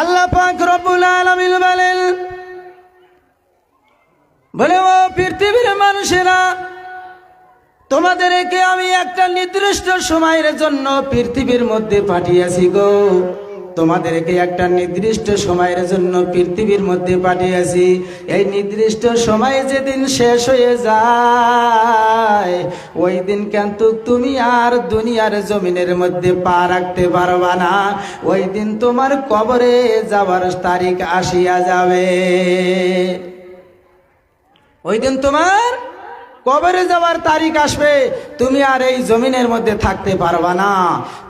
আল্লাহ পাক রব্বুল আলামিন বলেন, বলে, ও পৃথিবীর মানুষেরা, তোমাদেরকে আমি একটা নির্দিষ্ট সময়ের জন্য পৃথিবীর মধ্যে পাঠিয়েছি গো। তোমাদেরকে একটা নির্দিষ্ট সময়ের জন্য পৃথিবীর মধ্যে পাঠিয়েছি। এই নির্দিষ্ট সময় যেদিন শেষ হয়ে যায়, ওই দিন কিন্তু তুমি আর দুনিয়ার জমিনের মধ্যে পা রাখতে পারবা না। ওই দিন তোমার কবরে যাওয়ার তারিখ আসিয়া যাবে। ওই দিন তোমার কবরে যাওয়ার তারিখ আসবে, তুমি আর এই জমিনের মধ্যে থাকতে পারবা না।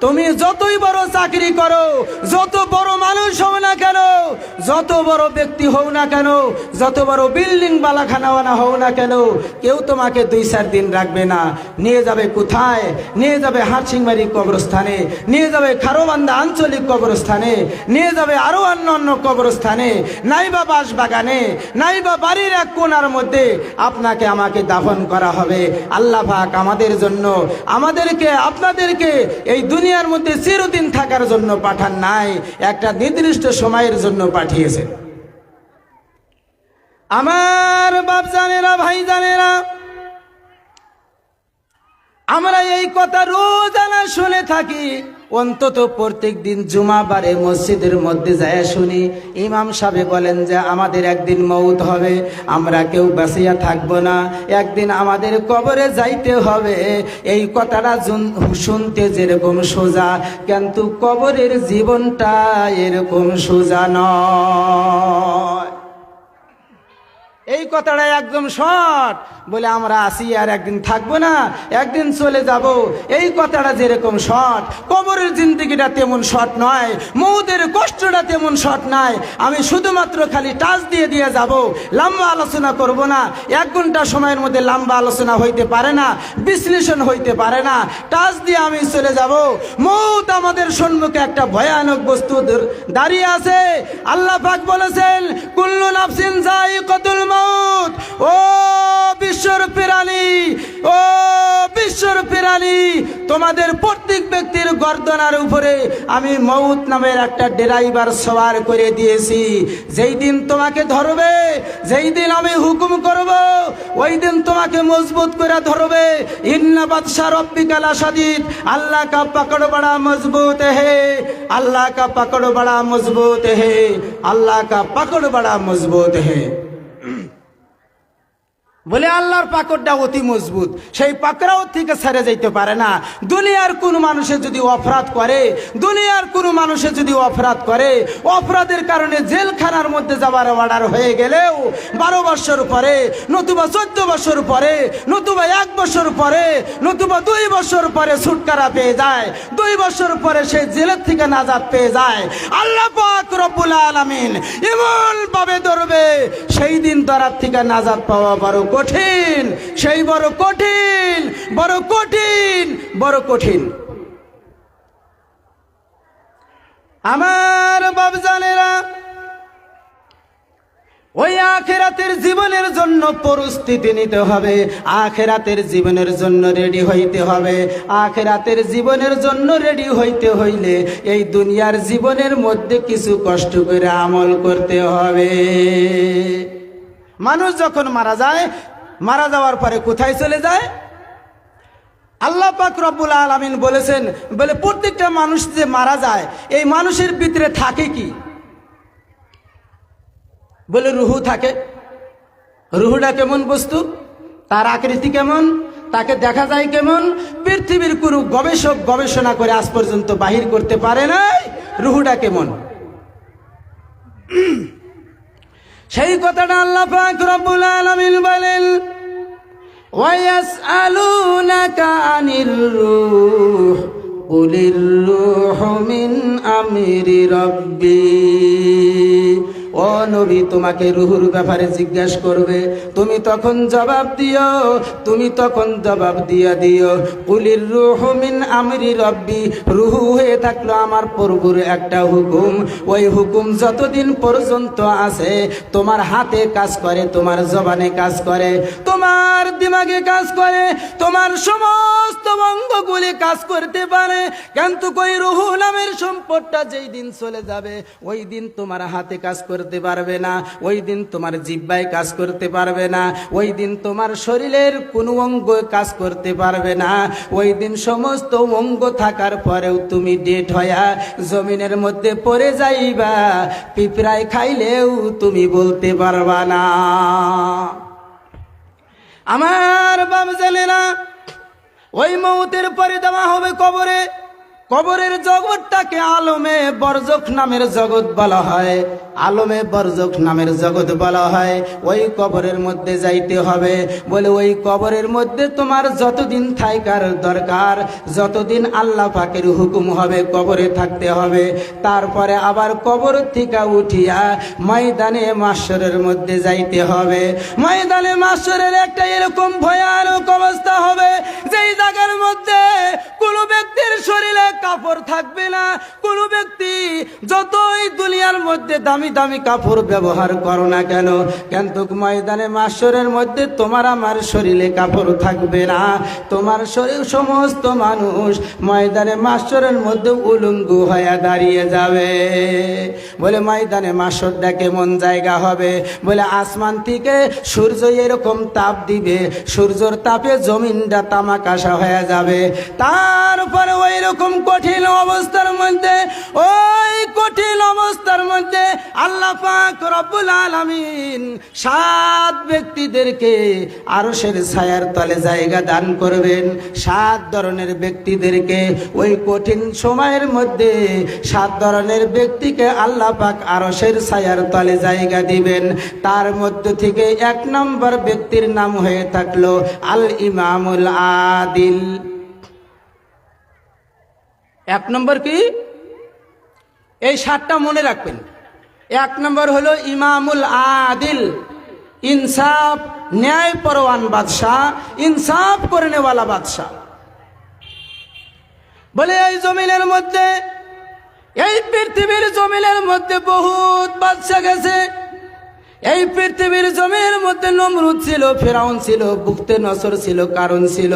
তুমি যতই বড় চাকরি করো, যত বড় মানুষ হও না কেন, যত বড় ব্যক্তি হও না কেন, যত বড় বিল্ডিং বালাখানাওয়ানা হও না কেন, কেউ তোমাকে দুই চার দিন রাখবে না। নিয়ে যাবে কোথায়? নিয়ে যাবে হাটসিংমারি কবরস্থানে, নিয়ে যাবে খারোবান্ধা আঞ্চলিক কবরস্থানে, নিয়ে যাবে আরও অন্য অন্য কবরস্থানে। নাইবা বাস বাগানে নাইবা বাড়ির এক কোনার মধ্যে আপনাকে আমাকে দাফন করা হবে। আল্লাহ পাক আমাদের জন্য, আমাদেরকে, আপনাদেরকে এই দুনিয়ার মধ্যে চিরদিন থাকার জন্য পাঠান নাই, একটা নির্দিষ্ট সময়ের জন্য পাঠিয়েছেন। আমার বাপ জানেরা ভাই জানেরা আমরা এই কথা রোজানা শুনে থাকি। অন্তত প্রত্যেক দিন জুমাবারে মসজিদের মধ্যে যায় শুনি। ইমাম সাহেব বলেন যে, আমাদের একদিন মৌত হবে, আমরা কেউ বাঁচিয়া থাকব না। একদিন আমাদের কবরে যাইতে হবে। এই কথাটা শুনতে যেরকম সোজা, কিন্তু কবরের জীবনটা এরকম সোজা নয়। এই কথাটা একদম শর্ট বলে, আমরা আসি আর একদিন থাকব না, একদিন চলে যাব। এই কথাটা যেরকম শর্ট কবরের জিন্দিগিটা তেমন শর্ট নয় মৌদের কষ্টটা তেমন শর্ট নয়। আমি শুধুমাত্র খালি টাচ দিয়ে দিয়ে যাব, লম্বা আলোচনা করব না, এক ঘণ্টা সময়ের মধ্যে লম্বা আলোচনা হইতে পারে না, বিশ্লেষণ হইতে পারে না। টাচ দিয়ে আমি চলে যাব। মৌত আমাদের সম্মুখে একটা ভয়ানক বস্তু দাঁড়িয়ে আছে। আল্লাহ পাক বলেছেন, কুল্লু নাফসিন যায়িকাতুল মাউত ও বিশ্বর প্রাণী ও বিশ্বর প্রাণী তোমাদের প্রত্যেক ব্যক্তির গর্দনার উপরে আমি মৌত নামের একটা ড্রাইভার সওয়ার করে দিয়েছি। যেই দিন তোমাকে ধরবে, যেই দিন আমি হুকুম করব, ওই দিন তোমাকে মজবুত করে ধরবে। ইন্না বাদশা রব্বিকাল আসাদিদ, আল্লাহ কা পাকড় বড়া মজবুত হে, আল্লাহ কা পাকড় বড়া মজবুত হে, আল্লাহ কা পাকড় বড়া মজবুত হে। বলে আল্লাহর পাকড়টা অতি মজবুত। সেই পাকড়াও থেকে ছেড়ে যাইতে পারে না। দুনিয়ার কোন মানুষে যদি অপরাধ করে, দুনিয়ার কোন মানুষে যদি অপরাধ করে, অপরাধের কারণে জেলখানার মধ্যে যাবার অর্ডার হয়ে গেলেও বারো বছর পরে, নতুবা চোদ্দ বছর পরে, নতুবা এক বছর পরে, নতুবা দুই বছর পরে ছুটকারা পেয়ে যায়। দুই বছর পরে সে জেলের থেকে নাজাদ পেয়ে যায়। আল্লাহ পাক আলামিন এমন ভাবে ধরবে, সেই দিন ধরার থেকে নাজাদ পাওয়া বড় কঠিন, সেই বড় কঠিন বড় কঠিন বড় কঠিন। আমার বাবজানেরা ওই আখেরাতের জীবনের জন্য পরিস্থিতি নিতে হবে। আখেরাতের জীবনের জন্য রেডি হইতে হবে। আখেরাতের জীবনের জন্য রেডি হইতে হইলে এই দুনিয়ার জীবনের মধ্যে কিছু কষ্ট করে আমল করতে হবে। মানুষ যখন মারা যায়, মারা যাওয়ার পরে কোথায় চলে যায়? আল্লাহ পাক রব্বুল আলামিন বলেছেন, বলে প্রত্যেকটা মানুষ যে মারা যায়, এই মানুষের ভিতরে থাকে কি? বলে রুহু থাকে। রুহুটা কেমন বস্তু? তার আকৃতি কেমন? তাকে দেখা যায় কেমন? পৃথিবীর কোনো গবেষক গবেষণা করে আজ পর্যন্ত বাহির করতে পারে নাই। রুহুটা কেমন? সেই কথাটা আল্লাহ পাক রব্বুল আলামিন বলেন ওয়াইয়াসআলুনাকা আনির রূহ, কুলির রূহ মিন আমরি রাব্বী। ও নবী, তোমাকে রুহুর ব্যাপারে জিজ্ঞাসা করবে। তুমি তখন জবাব দিও, তুমি তখন জবাব দিয়া দিও। কুলির রুহ মিন আমরি রব্বি, রুহু হয়ে থাকল আমার প্রভুর একটা হুকুম। ওই হুকুম যতদিন পর্যন্ত আছে, তোমার হাতে কাজ করে, তোমার জবানে কাজ করে, তোমার দিমাগে কাজ করে, তোমার সমস্ত অঙ্গগুলি কাজ করতে পারে। কিন্তু কই রুহু নামের সম্পদটা যেই দিন চলে যাবে, ওই দিন তোমার হাতে কাজ করতে পারবে না, ওই দিন তোমার জিব্বায় কাজ করতে পারবে না, ওই দিন তোমার শরীরের কোনো অঙ্গ কাজ করতে পারবে না। ওই দিন সমস্ত অঙ্গ থাকার পরেও তুমি ডেট হয়া জমিনের মধ্যে পড়ে যাইবা, পিঁপড়ায় খাইলেও তুমি বলতে পারবা না। আমার না ওই মৌতের পরে দেওয়া হবে কবরে। কবরের জগৎটাকে আলমে বরজক নামের জগৎ বলা হয়। আলমে বরজক নামের জগৎ বলা হয়। ওই কবরের মধ্যে যাইতে হবে। বলে, ওই কবরের মধ্যে তোমার যতদিন থাইকার দরকার, যতদিন আল্লাহ পাকের হুকুম হবে, কবরে থাকতে হবে। তারপরে আবার কবর থেকে উঠিয়া ময়দানে মাসরের মধ্যে যাইতে হবে। ময়দানে মাসরের একটা এরকম ভয়ানক অবস্থা হবে, যেই জায়গার মধ্যে কোনো ব্যক্তির শরীরে কাপড় থাকবে না। কোনো ব্যক্তি যতই দুনিয়ার মধ্যে দামি দামি দামি কাপড় ব্যবহার করো না কেন? কিন্তু ময়দানে মাসরের মধ্যে তোমার আমার শরীরে কাপড় থাকবে না। তোমার শরীর সমস্ত মানুষ ময়দানে মাসরের মধ্যে উলঙ্গু হয়ে দাঁড়িয়ে যাবে। বলে, ময়দানে মাসরটা কেমন জায়গা হবে। বলে, আসমান থেকে সূর্য এরকম তাপ দিবে। সূর্যর তাপে জমিনটা তামাকাশা হয়ে যাবে। তারপরে ওই রকম কঠিন অবস্থার মধ্যে, ওই কঠিন অবস্থার মধ্যে আল্লাহ পাক রব্বুল আলামিন সাত ব্যক্তিদেরকে আরশের ছায়ার তলে জায়গা দান করবেন। সাত ধরনের ব্যক্তিদেরকে ওই কঠিন সময়ের মধ্যে সাত ধরনের ব্যক্তিকে আল্লাহ পাক আরশের ছায়ার তলে জায়গা দিবেন। তার মধ্য থেকে এক নম্বর ব্যক্তির নাম হয়ে থাকল আল ইমামুল আদিল। এক নম্বর কি? এই সাতটা মনে রাখবেন। এক নম্বর হলো ইমামুল আদিল। ইনসাফ, ন্যায় পরওয়ান বাদশাহ, ইনসাফ করে নেওয়ালা বাদশাহ। বলে এই জমিনের মধ্যে, এই পৃথিবীর জমিনের মধ্যে বহুত বাদশা গেছে। এই পৃথিবীর জমির মধ্যে নমরুদ ছিল, ফেরাউন ছিল, বুকতে নসর ছিল, কারণ ছিল।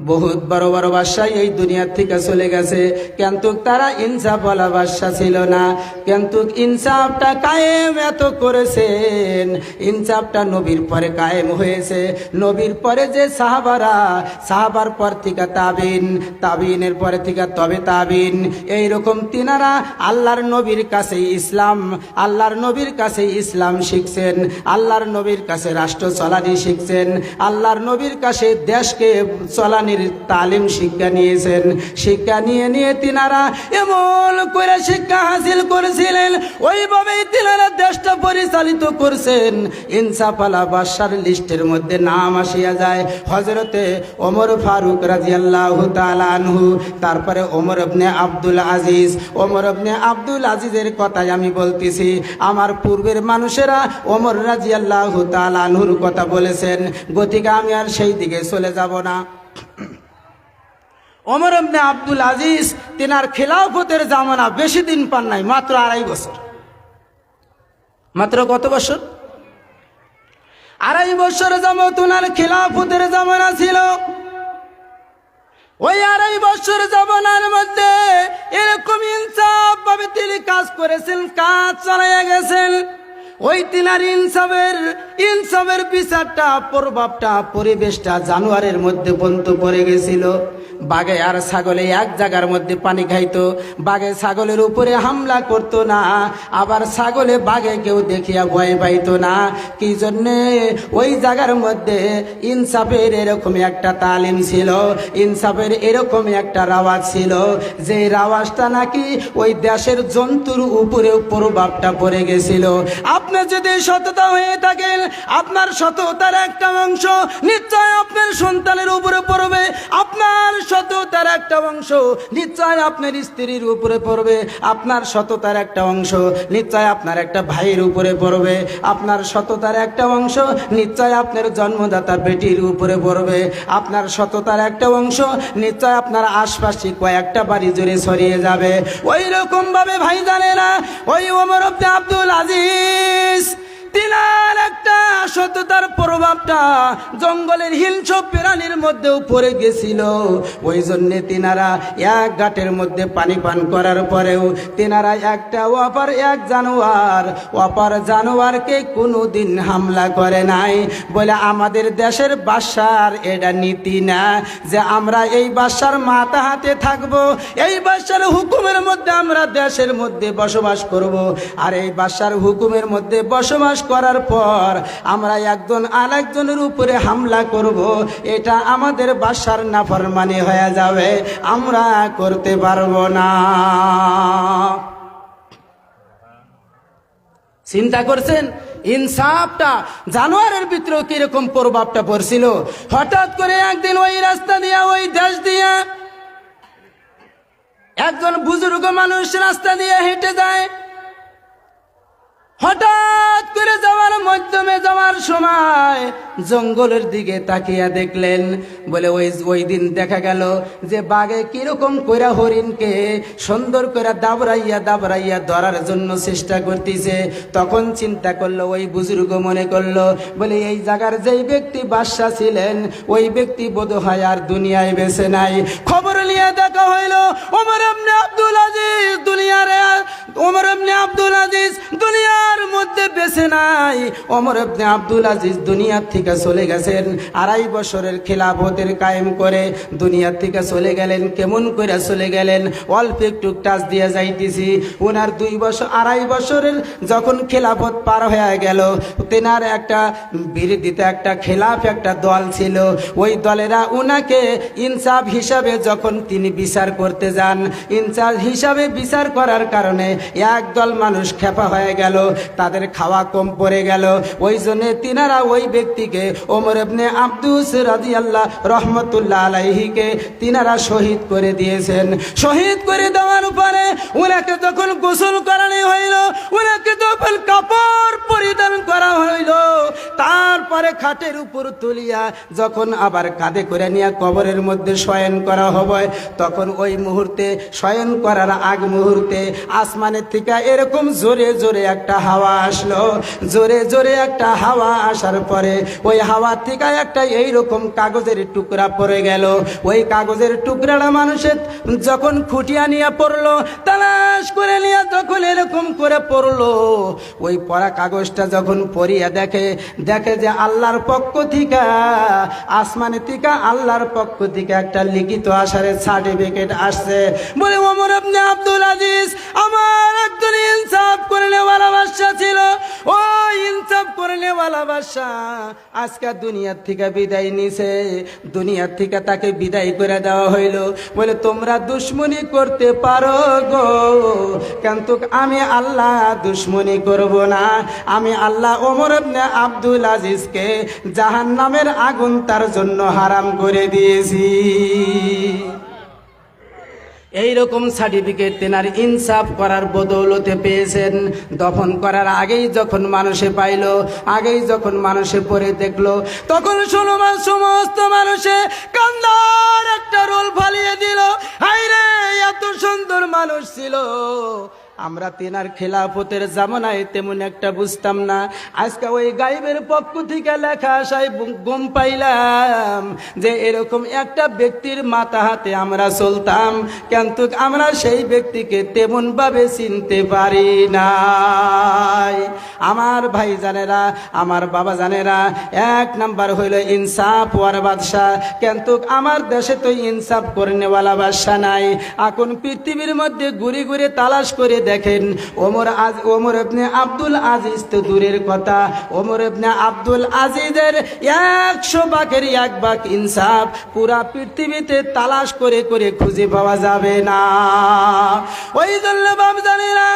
বহুত বড় বড় বাদশাহ এই দুনিয়ার থেকে চলে গেছে। কিন্তু তারা ইনসাফ বলা বাদশাহ ছিল না। কিন্তু ইনসাফটা কায়েম এত করেছেন। ইনসাফটা নবীর পরে কায়েম হয়েছে। নবীর পরে যে সাহাবারা, সাহাবার পর থেকে তাবিন, তাবিনের পরে থেকে তবে তাবিন। এইরকম তিনারা আল্লাহর নবীর কাছে ইসলাম, আল্লাহর নবীর কাছে ইসলাম শিখছেন। আল্লাহর নবীর কাছে রাষ্ট্র চলানি শিখছেন। আল্লাহর নবীর কাছে দেশকে চলানির তালিম শিক্ষা নিয়েছেন। শিক্ষা নিয়ে নিয়ে তিনারা এমন করে শিক্ষা হাসিল করেছিলেন, ওইভাবেই তিনারা দেশটা পরিচালিত করছেন। ইনসাফালা বাদশার লিস্টের মধ্যে নাম আসিয়া যায়। হজরতে ওমর ফারুক রাজিয়াল্লাহ আনহু, তারপরে ওমর আবনে আব্দুল আজিজ। ওমর আবনে আব্দুল আজিজের কথাই আমি বলতেছি, আমার পূর্বের মানুষেরা ওমর রাজিয়াল্লাহ আনহুর কথা বলেছেন। গতিকে আমি আর সেই দিকে চলে যাব না। ওমর আবনে আব্দুল আজিজ তেনার খেলাফতের জামানা বেশি দিন পান নাই, মাত্র আড়াই বছর। মাত্র কত বছর? আড়াই বছর যাবত ওনার খেলাফতের জামানা ছিল। ওই আড়াই বছর জামানার মধ্যে এরকম ইনসাফ ভাবে তিনি কাজ করেছেন, কাজ চালাইয়া গেছেন। ওই তিনার ইনসাফের ইনসাফের বিচারটা, প্রভাবটা, পরিবেশটা জানুয়ারের মধ্যে বন্ধু পড়ে গেছিল। বাঘে আর ছাগলে এক জায়গার মধ্যে পানি খাইতো। বাঘে ছাগলের উপরে হামলা করতো না। আবার ছাগলে বাঘে কেউ দেখিয়া ভয় পাইতো না। কি জন্যে? ওই জায়গার মধ্যে ইনসাফের এরকম একটা তালিম ছিল। ইনসাফের এরকম একটা রাওয়াজ ছিল। যে রাওয়াজটা নাকি ওই দেশের জন্তুর উপরে প্রভাবটা পড়ে গেছিল। আপনি যদি সততা হয়ে থাকেন আপনার সততার একটা অংশ, নিশ্চয় আপনার সন্তানের উপরে পড়বে। আপনার সততার একটা অংশ, নিশ্চয় আপনার স্ত্রীর উপরে পড়বে। আপনার সততার একটা অংশ, নিশ্চয় আপনার একটা ভাইয়ের উপরে পড়বে। আপনার সততার একটা অংশ, নিশ্চয় আপনার জন্মদাতা বেটির উপরে পড়বে। আপনার সততার একটা অংশ, নিশ্চয় আপনার আশপাশে কয়েকটা বাড়ি জুড়ে ছড়িয়ে যাবে। ওই রকম ভাবে ভাই জানে না ওই ওমর আব্দে আব্দুল আজিজ তিনার একটা সততার প্রভাবটা জঙ্গলের হিংস্র প্রাণীর মধ্যেও পড়ে গেছিল। ওই জন্য তিনারা এক ঘাটের মধ্যে পানি পান করার পরেও তিনারা একটা অপার এক জানোয়ার, অপার জানোয়ারকে কোনো দিন হামলা করে নাই। বলে আমাদের দেশের বাসার এটা নীতি না যে আমরা এই বাসার মাথা হাতে থাকব, এই বাসার হুকুমের মধ্যে আমরা দেশের মধ্যে বসবাস করব। আর এই বাসার হুকুমের মধ্যে বসবাস করার পর আমরা একজন আরেকজনের উপরে হামলা করব। এটা আমাদের বাসার নাফরমানি হয়ে যাবে। আমরা করতে পারব না। চিন্তা করছেন? ইনসাফটা জানোয়ারের ভিতরেও কীরকম প্রভাবটা পড়ছিল? হঠাৎ করে একদিন ওই রাস্তা দিয়া, ওই দেশ দিয়া একজন বুজুর্গ মানুষ রাস্তা দিয়ে হেঁটে যায়। হঠাৎ করে যাওয়ার মাধ্যমে যাওয়ার সময় জঙ্গলের দিকে তাকিয়া দেখলেন। বলে ওই ওই দিন দেখা গেল যে বাঘে কীরকম কইরা হরিণকে সুন্দর করে দাবড়াইয়া দাবড়াইয়া ধরার জন্য চেষ্টা করতেছে। তখন চিন্তা করল, ওই বুজুর্গ মনে করল, বলে এই জায়গার যেই ব্যক্তি বাদশা ছিলেন, ওই ব্যক্তি বোধ হয় আর দুনিয়ায় বেছে নাই। খবর নিয়ে দেখা হইল, ওমর আব্দুল আজিজ দুনিয়ারে, ওমর আব্দুল আজিজ দুনিয়ার মধ্যে বেছে নাই। অমর এমনি আব্দুল আজিজ দুনিয়ার থেকে চলে গেছেন। আড়াই বছরের খেলাফতের কায়েম করে দুনিয়ার থেকে চলে গেলেন। কেমন করে চলে গেলেন? অল্প একটু টাচ দিয়ে যাইতেছি। ওনার দুই বছর, আড়াই বছরের যখন খেলাফত পার হয়ে গেল, তেনার একটা বিরোধিতা, একটা খেলাফ, একটা দল ছিল। ওই দলেরা উনাকে ইনসাফ হিসাবে যখন তিনি বিচার করতে যান, ইনসাফ হিসাবে বিচার করার কারণে একদল মানুষ খেপা হয়ে গেল। তাদের খাওয়া কম পড়ে গেল। ওই জন্য তিনারা ওই ব্যক্তিকে ওমর ইবনে আব্দুস রাজি আল্লাহ রহমতুল্লাহ আলাইহিকে তিনারা শহীদ করে দিয়েছেন। শহীদ করে দেওয়ার পরে উনাকে যখন গোসল করানো হইল, উনাকে যখন কাপড় পরিধান করা হইল, তারপরে খাটের উপর তুলিয়া যখন আবার কাঁধে করে নিয়ে কবরের মধ্যে শয়ন করা হবে, তখন ওই মুহূর্তে, শয়ন করার আগ মুহূর্তে আসমানের থেকে এরকম জোরে জোরে একটা হাওয়া আসলো। জোরে জোরে একটা হাওয়া আসার পরে ওই হাওয়া থেকে একটা এইরকম কাগজের টুকরা পড়ে গেল। ওই কাগজের টুকরাটা মানুষের যখন খুঁটিয়া নিয়ে পড়ল, তালাশ করে নিয়ে যখন এরকম করে পড়ল, ওই পড়া কাগজটা যখন পড়িয়া দেখে দেখে যে আল্লাহর পক্ষ থেকে, আসমানে থেকে আল্লাহর পক্ষ থেকে একটা লিখিত আসারের সার্টিফিকেট আসছে। বলে, ওমর আপনি আব্দুল আজিজ, আমার একজন ইনসাফ করে নেওয়ালা বাদশা ছিল। ও ইনসাফ করে নেওয়ালা বাদশা আজকে দুনিয়ার থেকে বিদায় নিছে। দুনিয়ার থেকে তাকে বিদায় করে দেওয়া হইল। বলে, তোমরা দুশ্মনী করতে পারো গো। কিন্তু আমি আল্লাহ দুশ্মনী করব না। আমি আল্লাহ ওমর আব্দুল আজিজকে জাহান নামের আগুন তার জন্য হারাম করে দিয়েছি। এই রকম সার্টিফিকেট তেনার ইনসাফ করার বদৌলতে পেয়েছেন। দফন করার আগেই যখন মানুষে পাইল, আগেই যখন মানুষে পড়ে দেখল, তখন শুনুমান সমস্ত মানুষে কান্দার একটা রোল ফালিয়ে দিল। হাইরে এত সুন্দর মানুষ ছিল। আমরা তেনার খেলাফতের জামানায় তেমন একটা বুঝতাম না। আজকে ওই গাইবের পক্ষ থেকে লেখা আসায় গম পাইলাম যে এরকম একটা ব্যক্তির মাথা হাতে আমরা চলতাম, কিন্তু আমরা সেই ব্যক্তিকে তেমন ভাবে চিনতে পারি নাই। আমার ভাই জানেরা, আমার বাবা জানেরা, এক নাম্বার হইল ইনসাফ ওয়ার বাদশাহ, কিন্তু আমার দেশে তো ইনসাফ করে নেওয়ালা বাদশাহ নাই। এখন পৃথিবীর মধ্যে ঘুরে ঘুরে তালাশ করে দেখেন। ওমর আজ ওমর আপনি আব্দুল আজিজ তো দূরের কথা। ওমর আপনি আব্দুল আজিজের একশো বাঘের এক বাঘ ইনসাফ পুরা পৃথিবীতে তালাশ করে করে খুঁজে পাওয়া যাবে না। ওই জন্য বাপ জানি না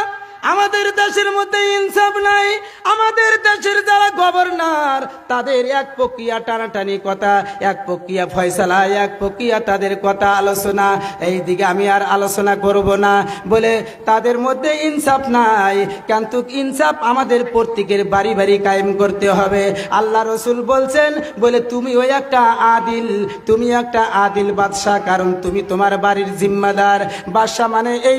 আমাদের দেশের মধ্যে ইনসাফ নাই, আমাদের দেশের যারা গভর্নর, তাদের এক প্রক্রিয়া টানাটানি কথা, এক প্রক্রিয়া ফয়সালা, এক প্রক্রিয়া তাদের কথা আলোচনা। এই দিকে আমি আর আলোচনা করব না। বলে তাদের মধ্যে ইনসাফ নাই, কিন্তু ইনসাফ আমাদের প্রত্যেকের বাড়ি বাড়ি কায়েম করতে হবে। আল্লাহ রসুল বলছেন, বলে তুমি ওই একটা আদিল, তুমি একটা আদিল বাদশাহ, কারণ তুমি তোমার বাড়ির জিম্মাদার। বাদশাহ মানে এই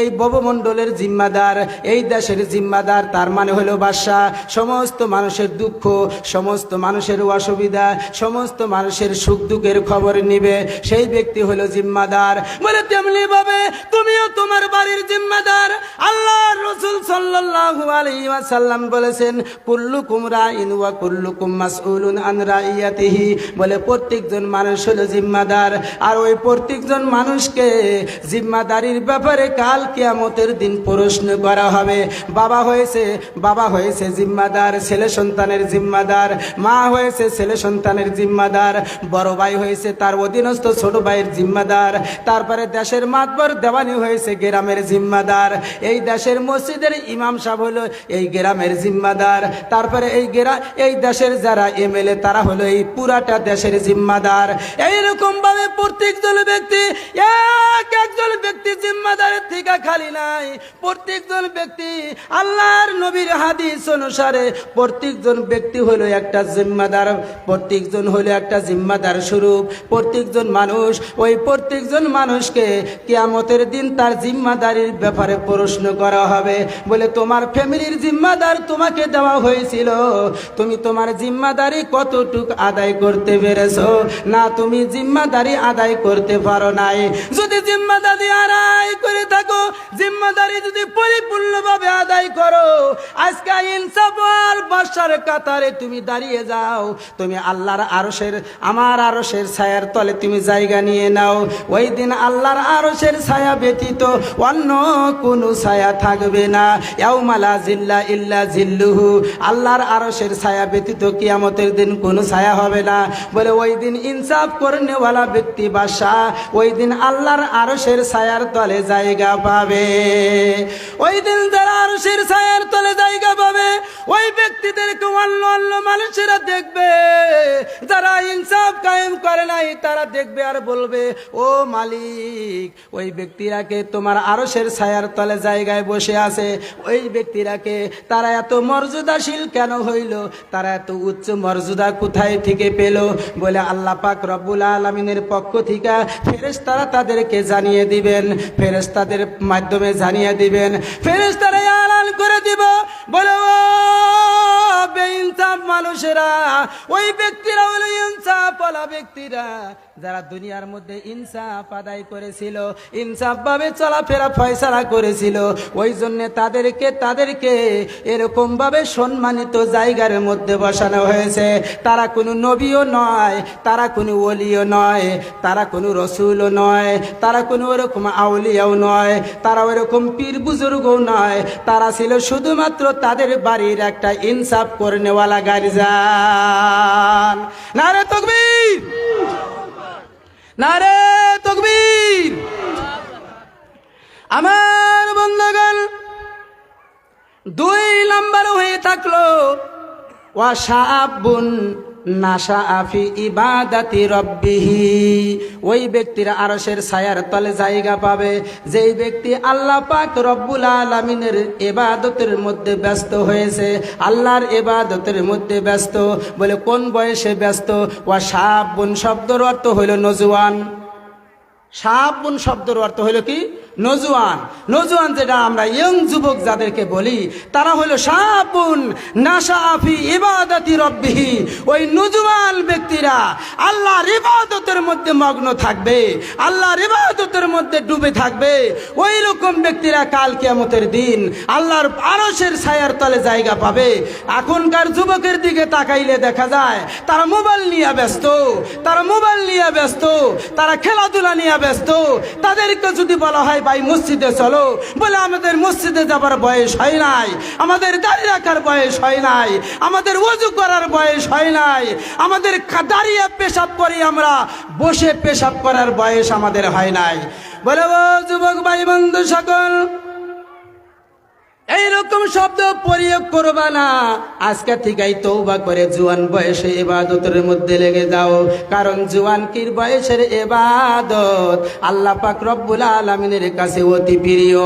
এই ববমণ্ডলের জিম্মাদার। এই দেশের জিম্মাদার, তার মানে হলো বাদশাহ। সমস্ত মানুষের দুঃখ, সমস্ত মানুষের অসুবিধা, সমস্ত মানুষের সুখ দুঃখের খবর নিবে। সেই ব্যক্তি হলো জিম্মাদার। বলে তেমনি ভাবে তুমিও তোমার বাড়ির জিম্মাদার। আল্লাহ রসুল সাল্লাল্লাহু আলাইহি ওয়াসাল্লাম বলেছেন, কুল্লুকুম রাইন ওয়া কুল্লুকুম মাসউলুন আন রাইয়াতিহি। বলে প্রত্যেকজন মানুষ হলো জিম্মাদার। আর ওই প্রত্যেকজন মানুষকে জিম্মাদারির ব্যাপারে কাল কিয়ামতের দিন প্রশ্ন করা হবে। বাবা হয়েছে বাবা হয়েছে জিম্মাদার, ছেলে সন্তানের জিম্মাদার, মা হয়েছে, ছেলে সন্তানের জিম্মাদার, বড় ভাই হয়েছে, তার অধীনস্থ ছোট ভাইয়ের জিম্মাদার, তারপরে দেশের মাতবর দেওয়ানি হয়েছে গ্রামের জিম্মাদার। এই দেশের মসজিদের ইমাম সাহেব হলো এই গ্রামের জিম্মাদার। তারপরে এই গেরা, এই দেশের যারা এমএলএ তারা হলো এই পুরাটা দেশের জিম্মাদার। এইরকম ভাবে প্রত্যেকজন ব্যক্তি, এক একজন ব্যক্তি জিম্মাদারের থেকে খালি নাই। প্রত্যেকজন ব্যক্তি আল্লাহর নবীর হাদিস অনুসারে প্রত্যেকজন ব্যক্তি হলো একটা জিম্মাদার, প্রত্যেকজন হলো একটা জিম্মাদার স্বরূপ, প্রত্যেকজন মানুষ, ওই প্রত্যেকজন মানুষকে কিয়ামতের দিন তার জিম্মাদারির ব্যাপারে প্রশ্ন করা হবে। বলে, তোমার ফ্যামিলির জিম্মাদার তোমাকে দেওয়া হয়েছিল। তুমি তোমার জিম্মাদারি কতটুক আদায় করতে পেরেছ? না, তুমি জিম্মাদারি আদায় করতে পারো নাই। যদি জিম্মাদারি আদায় করে থাকো, জিম্মাদারি যদি পরিপূর্ণভাবে আদায় করো। আজকে বাসার কাতারে তুমি দাঁড়িয়ে যাও। তুমি আল্লাহর আমার ছায়ার তলে তুমি জায়গা নিয়ে নাও। ওই দিন আল্লাহর ছায়া ব্যতীত অন্য কোনো ছায়া থাকবে না। ইয়াউমালা জিল্লা ইল্লা জিল্লুহু। আল্লাহর ছায়া ব্যতীত কিয়ামতের দিন কোনো ছায়া হবে না। বলে ওই দিন ইনসাফ করনেওয়ালা ব্যক্তি বাসা ওই দিন আল্লাহর আরশের ছায়ার তলে জায়গা পাবে। ওই দিন যারা আরশের ছায়ার তলে জায়গা পাবে, ওই ব্যক্তিদেরকে অন্য অন্য মানুষেরা দেখবে। যারা ইনসাফ কায়েম করে নাই, তারা দেখবে আর বলবে, ও মালিক, ওই ব্যক্তিরাকে তোমার আরশের ছায়ার তলে জায়গায় বসে আছে? ওই ব্যক্তিরাকে তারা এত মর্যাদাশীল কেন হইল? তারা এত উচ্চ মর্যাদা কোথায় থেকে পেল? বলে আল্লাহ পাক রব্বুল আলমিনের পক্ষ থেকে ফেরেশতারা তাদেরকে জানিয়ে দিবেন। ফেরেশতাদের মাধ্যমে জানিয়ে দিবেন ফেরেশতারা আলান করে দিব। বলে বেইনসাফ মানুষেরা, ওই ব্যক্তিরা হলো ইনসাফ বলা ব্যক্তিরা। যারা দুনিয়ার মধ্যে ইনসাফ আদায় করেছিল ইনসাফ ভাবে চলাফেরা ফয়সালা করেছিল, ওই জন্য তাদেরকে তাদেরকে এরকম ভাবে সম্মানিত জায়গার মধ্যে বসানো হয়েছে। তারা কোনো নবীও নয়, তারা কোনো ওলিও নয়, তারা কোনো রসুলও নয়, তারা কোনো ওরকম আউলিয়াও নয়, তারা ওরকম পীর বুজুর্গও নয়, তারা ছিল শুধুমাত্র তাদের বাড়ির একটা ইনসাফ করনেওয়ালা গার্জান না রে তকবীর! নারে তকবীর! আমার বন্ধুগণ, দুই নম্বর হয়ে থাকল ওয়া ওয়াশাবুন নাশা আফি ইবাদাতি রব্বিহি। ওই ব্যক্তির আরশের ছায়ার তলে জায়গা পাবে। যেই ব্যক্তি আল্লাহ পাক রব্বুল আলমিনের এবাদতের মধ্যে ব্যস্ত হয়েছে, আল্লাহর এবাদতের মধ্যে ব্যস্ত। বলে, কোন বয়সে ব্যস্ত? ওয়া সাবুন শব্দর অর্থ হইল নজওয়ান। সাবুন শব্দের অর্থ হইল কি? নজুয়ান নজুয়ান যেটা আমরা ইয়ং যুবক যাদেরকে বলি, তারা হইল সাবুন নাশা আফি ইবাদতি রব্বিহি। ওই নজুয়ান ব্যক্তিরা আল্লাহর ইবাদতের মধ্যে মগ্ন থাকবে, আল্লাহর ইবাদতের মধ্যে ডুবে থাকবে। ওই রকম ব্যক্তিরা কাল কিয়ামতের দিন আল্লাহর আরশের ছায়ার তলে জায়গা পাবে। এখনকার যুবকের দিকে তাকাইলে দেখা যায়, তারা মোবাইল নিয়ে ব্যস্ত, তারা মোবাইল নিয়ে ব্যস্ত, তারা খেলাধুলা নিয়ে ব্যস্ত। তাদেরকে যদি বলা হয় ভাই মসজিদে চলো। বলে আমাদের মসজিদে যাবার বয়স হয় নাই। আমাদের দাড়ি রাখার বয়স হয় নাই। আমাদের উজু করার বয়স হয় নাই। আমাদের দাঁড়িয়ে পেশাব করি আমরা। বসে পেশাব করার বয়স আমাদের হয় নাই। বলে যুবক ভাই, বন্ধু সকল এরকম শব্দ প্রয়োগ করবা না। আজকে থেকেই তৌবা করে জুয়ান বয়সে এবাদতের মধ্যে লেগে যাও। কারণ জুয়ান কির বয়সের এবাদত আল্লাহ পাক রব্বুল আলমিনের কাছে অতি প্রিয়।